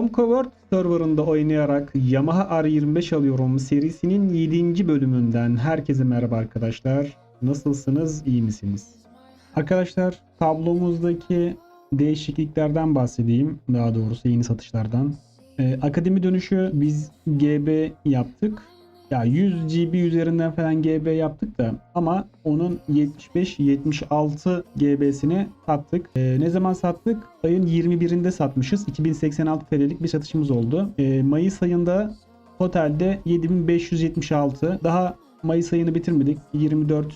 Home Covered serverında oynayarak Yamaha R25 alıyorum serisinin 7. bölümünden herkese merhaba arkadaşlar. Nasılsınız? iyi misiniz? Arkadaşlar tablomuzdaki değişikliklerden bahsedeyim. Daha doğrusu yeni satışlardan. Ee, akademi dönüşü biz GB yaptık. Ya 100 GB üzerinden falan GB yaptık da ama onun 75-76 GB'sini sattık. Ee, ne zaman sattık? Ayın 21'inde satmışız. 2086 TL'lik bir satışımız oldu. Ee, Mayıs ayında totalde 7576. Daha Mayıs ayını bitirmedik. 24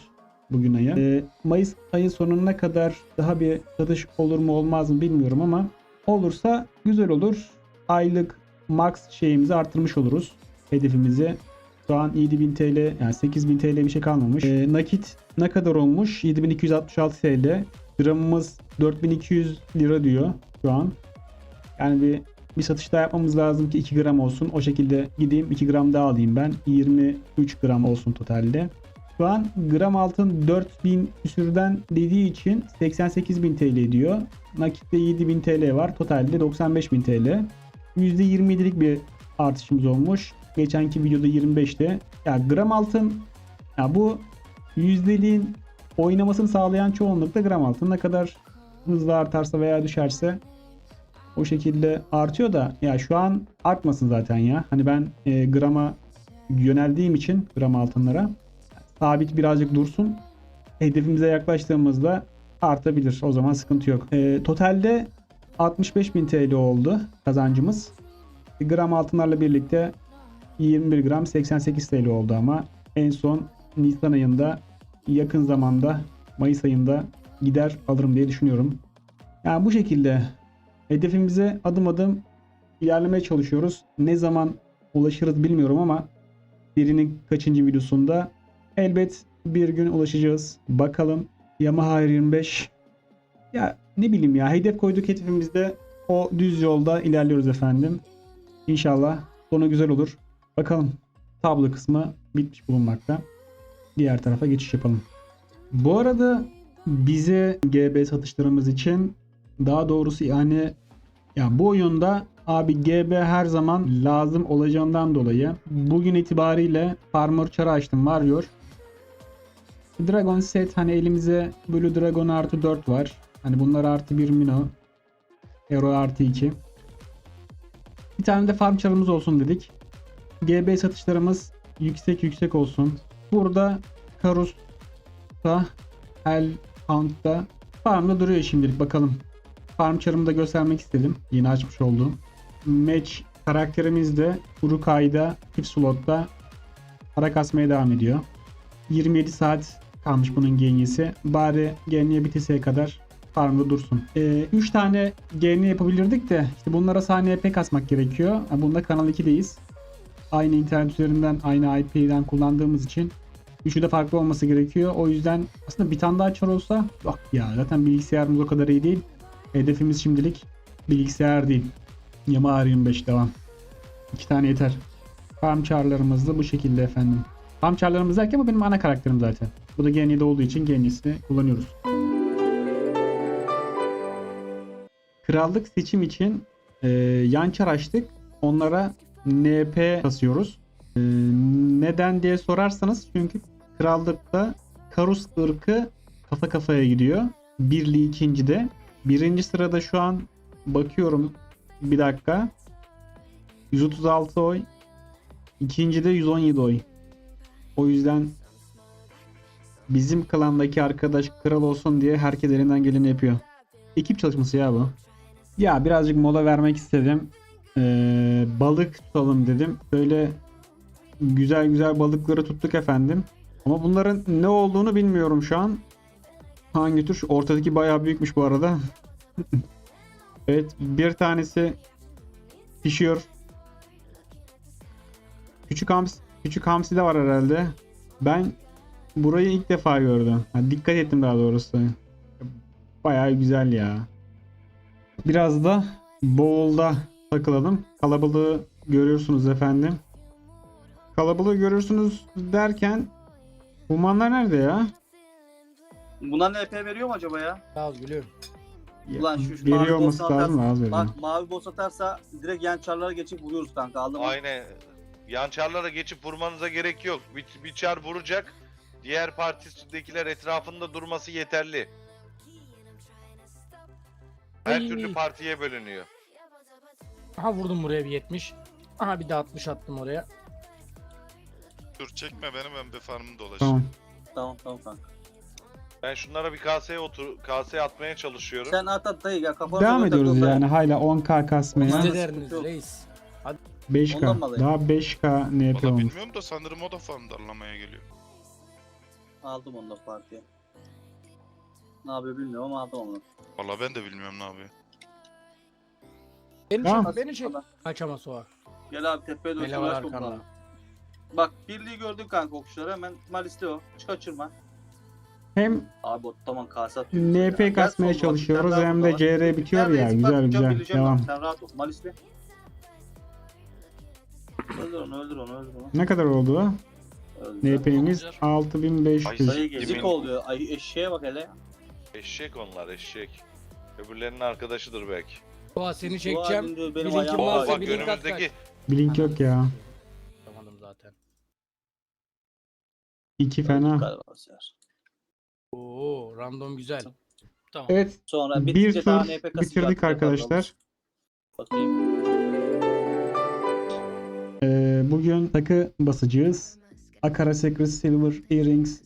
bugün ayı. Ee, Mayıs ayı sonuna kadar daha bir satış olur mu olmaz mı bilmiyorum ama olursa güzel olur. Aylık max şeyimizi arttırmış oluruz. Hedefimizi şu an 7000 TL yani 8000 TL bir şey kalmamış. Ee, nakit ne kadar olmuş? 7266 TL. Gramımız 4200 lira diyor şu an. Yani bir bir satış daha yapmamız lazım ki 2 gram olsun. O şekilde gideyim 2 gram daha alayım ben. 23 gram olsun totalde. Şu an gram altın 4000 küsürden dediği için 88.000 TL diyor. Nakitte 7000 TL var. Totalde 95.000 TL. %27'lik bir artışımız olmuş. Geçenki videoda 25'te. Ya gram altın ya bu yüzdeliğin oynamasını sağlayan çoğunlukla gram altın. Ne kadar hızlı artarsa veya düşerse o şekilde artıyor da ya şu an artmasın zaten ya. Hani ben e, grama yöneldiğim için gram altınlara sabit birazcık dursun. Hedefimize yaklaştığımızda artabilir. O zaman sıkıntı yok. E, totalde 65.000 TL oldu kazancımız. Gram altınlarla birlikte 21 gram 88 TL oldu ama en son Nisan ayında yakın zamanda Mayıs ayında gider alırım diye düşünüyorum. Yani bu şekilde hedefimize adım adım ilerlemeye çalışıyoruz. Ne zaman ulaşırız bilmiyorum ama birinin kaçıncı videosunda elbet bir gün ulaşacağız. Bakalım Yamaha R25 ya ne bileyim ya hedef koyduk hedefimizde o düz yolda ilerliyoruz efendim. İnşallah sonu güzel olur. Bakalım tablo kısmı bitmiş bulunmakta. Diğer tarafa geçiş yapalım. Bu arada bize GB satışlarımız için daha doğrusu yani ya bu oyunda abi GB her zaman lazım olacağından dolayı bugün itibariyle Farmer Char'ı açtım Warrior. Dragon set hani elimize Blue Dragon artı 4 var. Hani bunlar artı 1 Mino. Hero artı 2. Bir tane de farm char'ımız olsun dedik. GB satışlarımız yüksek yüksek olsun. Burada Karus'ta El Hunt'ta farmda duruyor şimdilik bakalım. Farm char'ımı da göstermek istedim. Yeni açmış olduğum. Match karakterimiz de Urukai'da çift slotta para kasmaya devam ediyor. 27 saat kalmış bunun geniyesi. Bari geniye biteseye kadar farmda dursun. 3 tane geni yapabilirdik de işte bunlara saniye pek kasmak gerekiyor. Bunda kanal 2'deyiz. Aynı internet üzerinden aynı IP'den kullandığımız için üçü de farklı olması gerekiyor. O yüzden aslında bir tane daha açar olsa yok ya zaten bilgisayarımız o kadar iyi değil. Hedefimiz şimdilik bilgisayar değil. Yamaha R25 devam. İki tane yeter. Farm çarlarımız da bu şekilde efendim. Farm çarlarımız derken bu benim ana karakterim zaten. Bu da Geni'de olduğu için Geni'sini kullanıyoruz. Krallık seçim için e, yan çar açtık. Onlara NP kasıyoruz. E, neden diye sorarsanız çünkü krallıkta Karus ırkı kafa kafaya gidiyor. Birli ikinci de. Birinci sırada şu an bakıyorum bir dakika. 136 oy. İkinci de 117 oy. O yüzden bizim klandaki arkadaş kral olsun diye herkes elinden geleni yapıyor. Ekip çalışması ya bu. Ya birazcık mola vermek istedim. Ee, balık tutalım dedim. Böyle güzel güzel balıkları tuttuk efendim. Ama bunların ne olduğunu bilmiyorum şu an. Hangi tür? Ortadaki bayağı büyükmüş bu arada. evet bir tanesi pişiyor. Küçük hamsi, küçük hamsi de var herhalde. Ben burayı ilk defa gördüm. Ha, dikkat ettim daha doğrusu. Bayağı güzel ya. Biraz da boğulda takılalım. Kalabalığı görüyorsunuz efendim. Kalabalığı görürsünüz derken Humanlar nerede ya? Buna NP veriyor mu acaba ya? Sağ ol gülüm. Ulan şu- şu mavi olması boss lazım atar- az veriyor. Bak mavi boss atarsa direkt yan çarlara geçip vuruyoruz kanka aldın mı? Aynen. Yan çarlara geçip vurmanıza gerek yok. Bir, bir çar vuracak. Diğer partidekiler etrafında durması yeterli. Her türlü partiye bölünüyor. Aha vurdum buraya bir 70. Aha bir de 60 attım oraya. Dur çekme beni ben bir farmım dolaşayım. Tamam. Tamam tamam kanka. Ben şunlara bir kaseye otur kaseye atmaya çalışıyorum. Sen at at dayı ya kafana Devam ediyoruz yani hala 10k kasmaya. Siz de deriniz yok. reis. 5k. Ondan mı alayım? Daha 5k NP Valla olmuş. bilmiyorum da sanırım o da farm darlamaya geliyor. Aldım onu da partiye. Ne yapıyor bilmiyorum ama aldım onu. Valla ben de bilmiyorum ne yapıyor. Beni Tamam. çek, beni çek. Kaçama soğa. Gel abi tepeye doğru Mele var uğraşma arkanda. bunlarla. Bak birliği gördün kanka okçuları hemen malisli o. Hiç kaçırma. Hem Abi o tamam kase atıyor. NP kasmaya çalışıyoruz hem de CR bitiyor ya. Güzel güzel. Devam. Sen rahat ol malisli. Öldür onu öldür onu öldür onu. Ne kadar oldu? Öldür. NP'miz 6500. Dayı Kimin- gezik oluyor. Ay eşeğe bak hele. Eşek onlar eşek. Öbürlerinin arkadaşıdır belki. Soğa seni çekeceğim. halinde benim Bilin ayağım varsa bak bir link at önümüzdeki Blink yok ya. Tamam zaten. 2 fena. Galiba. Oo random güzel. Tamam. Evet Sonra bir bitince daha tur NP kasacak. bitirdik arkadaşlar. Bakayım. Ee, bugün takı basacağız. Akara Secret Silver Earrings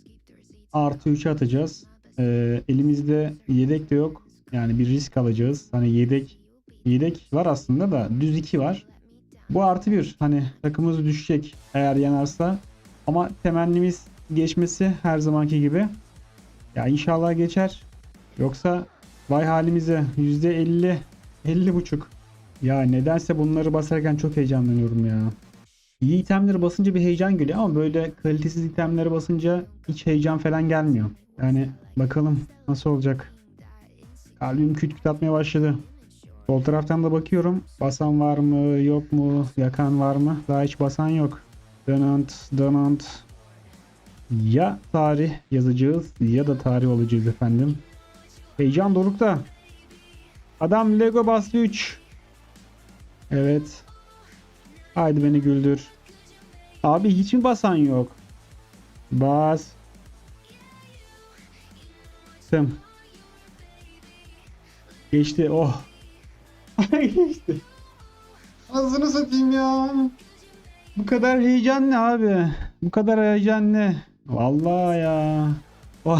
artı 3 atacağız. Ee, elimizde yedek de yok. Yani bir risk alacağız. Hani yedek yedek var aslında da düz 2 var. Bu artı 1. Hani takımız düşecek eğer yanarsa. Ama temennimiz geçmesi her zamanki gibi. Ya inşallah geçer. Yoksa vay halimize %50 50 buçuk. Ya nedense bunları basarken çok heyecanlanıyorum ya. İyi itemleri basınca bir heyecan geliyor ama böyle kalitesiz itemleri basınca hiç heyecan falan gelmiyor. Yani bakalım nasıl olacak. Kalbim küt küt atmaya başladı. Sol taraftan da bakıyorum. Basan var mı yok mu? Yakan var mı? Daha hiç basan yok. Donant, donant. Ya tarih yazacağız ya da tarih olacağız efendim. Heyecan dorukta. Adam Lego bastı 3. Evet. Haydi beni güldür. Abi hiç mi basan yok? Bas. Tım. Geçti. Oh. Geçti. Ağzını satayım ya. Bu kadar heyecan ne abi? Bu kadar heyecan ne? Vallahi ya.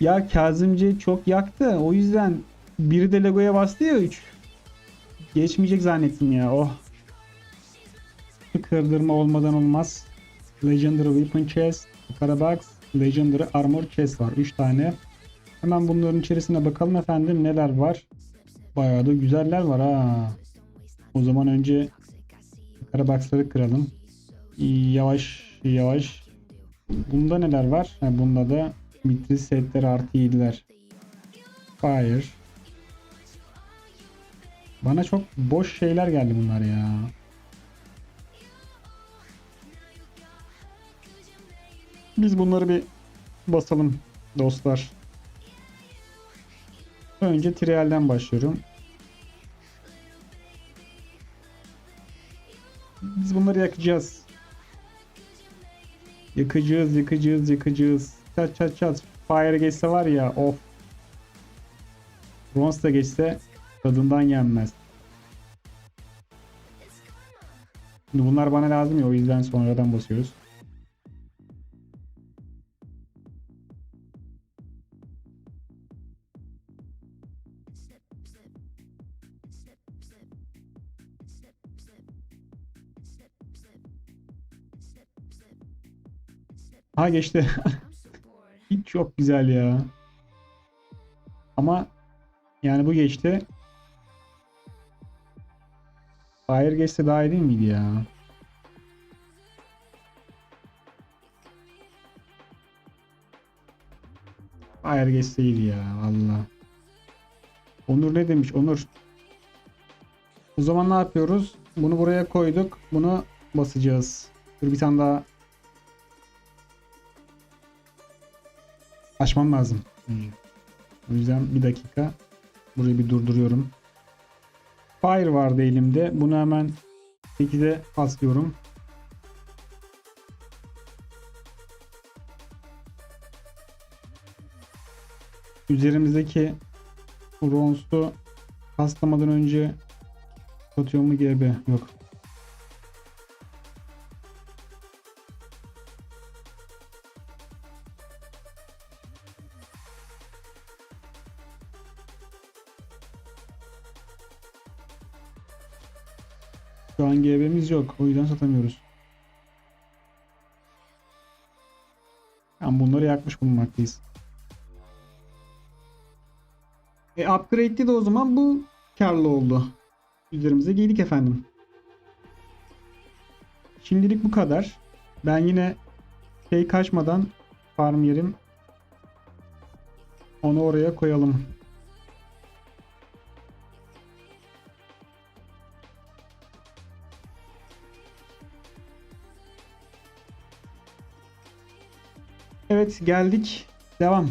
Ya Kazımcı çok yaktı. O yüzden biri de Lego'ya bastı ya 3. Geçmeyecek zannettim ya. Oh. Kırdırma olmadan olmaz. Legendary Weapon Chest, Karabox, Legendary Armor Chest var. 3 tane. Hemen bunların içerisine bakalım efendim neler var. Bayağı da güzeller var ha. O zaman önce Karabox'ları kıralım. Yavaş yavaş. Bunda neler var? Ha, bunda da Mitris setleri artı 7'ler. Fire. Bana çok boş şeyler geldi bunlar ya. Biz bunları bir basalım dostlar. Önce trialden başlıyorum. Biz bunları yakacağız. Yakacağız, yakacağız, yakacağız. Çat çat çat. Fire geçse var ya of. Bronze da geçse tadından yenmez. Şimdi bunlar bana lazım ya o yüzden sonradan basıyoruz. Ha geçti. Hiç çok güzel ya. Ama yani bu geçti. Fire geçse daha iyi değil miydi ya? Fire geçse iyiydi ya valla. Onur ne demiş Onur? O zaman ne yapıyoruz? Bunu buraya koyduk. Bunu basacağız. Dur bir tane daha açmam lazım. önce. O yüzden bir dakika. Burayı bir durduruyorum. Fire vardı elimde. Bunu hemen 8'e aslıyorum. Üzerimizdeki bronzlu paslamadan önce satıyor mu GB? Yok. Şu an GB'miz yok. O yüzden satamıyoruz. Yani bunları yakmış bulunmaktayız. E upgrade'li de o zaman bu karlı oldu. Üzerimize giydik efendim. Şimdilik bu kadar. Ben yine şey kaçmadan farm yerim. Onu oraya koyalım. Evet geldik. Devam.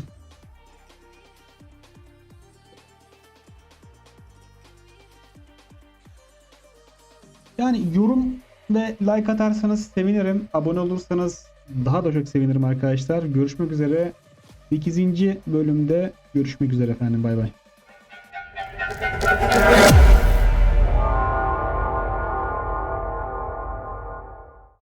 Yani yorum ve like atarsanız sevinirim. Abone olursanız daha da çok sevinirim arkadaşlar. Görüşmek üzere. 8. bölümde görüşmek üzere efendim. Bay bay.